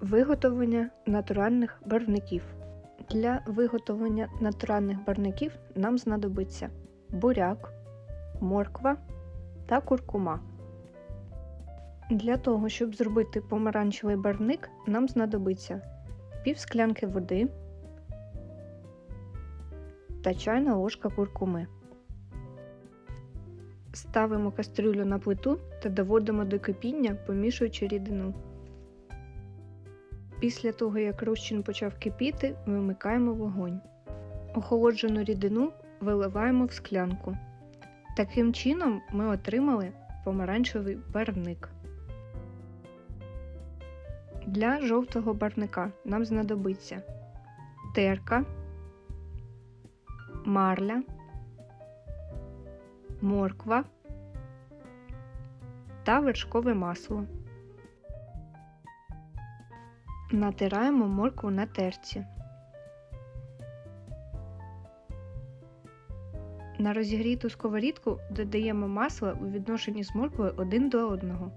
Виготовлення натуральних барвників. Для виготовлення натуральних барвників нам знадобиться буряк, морква та куркума. Для того, щоб зробити помаранчевий барвник, нам знадобиться пів склянки води та чайна ложка куркуми. Ставимо кастрюлю на плиту та доводимо до кипіння, помішуючи рідину. Після того, як розчин почав кипіти, вимикаємо вогонь. Охолоджену рідину виливаємо в склянку. Таким чином ми отримали помаранчевий барвник. Для жовтого барвника нам знадобиться терка, марля, морква та вершкове масло. Натираємо моркву на терці. На розігріту сковорідку додаємо масло у відношенні з морквою один до одного.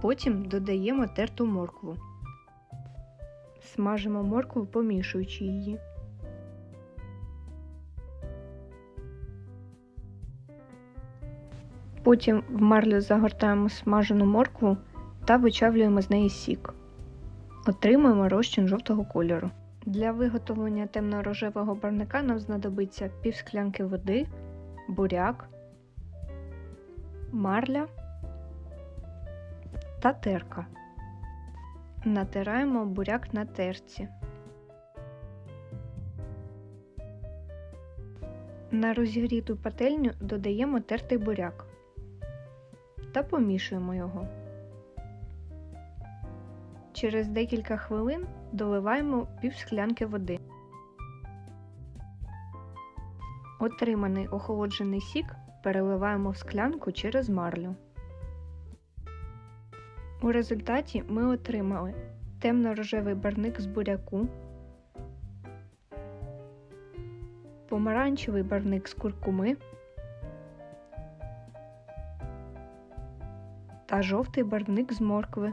Потім додаємо терту моркву. Смажимо моркву, помішуючи її. Потім в марлю загортаємо смажену моркву та вичавлюємо з неї сік. Отримуємо розчин жовтого кольору. Для виготовлення темно-рожевого барвника нам знадобиться пів склянки води, буряк, марля та терка. Натираємо буряк на терці. На розігріту пательню додаємо тертий буряк та помішуємо його. Через декілька хвилин доливаємо пів склянки води. Отриманий охолоджений сік переливаємо в склянку через марлю. У результаті ми отримали темно-рожевий барник з буряку, помаранчевий барник з куркуми та жовтий барвник з моркви.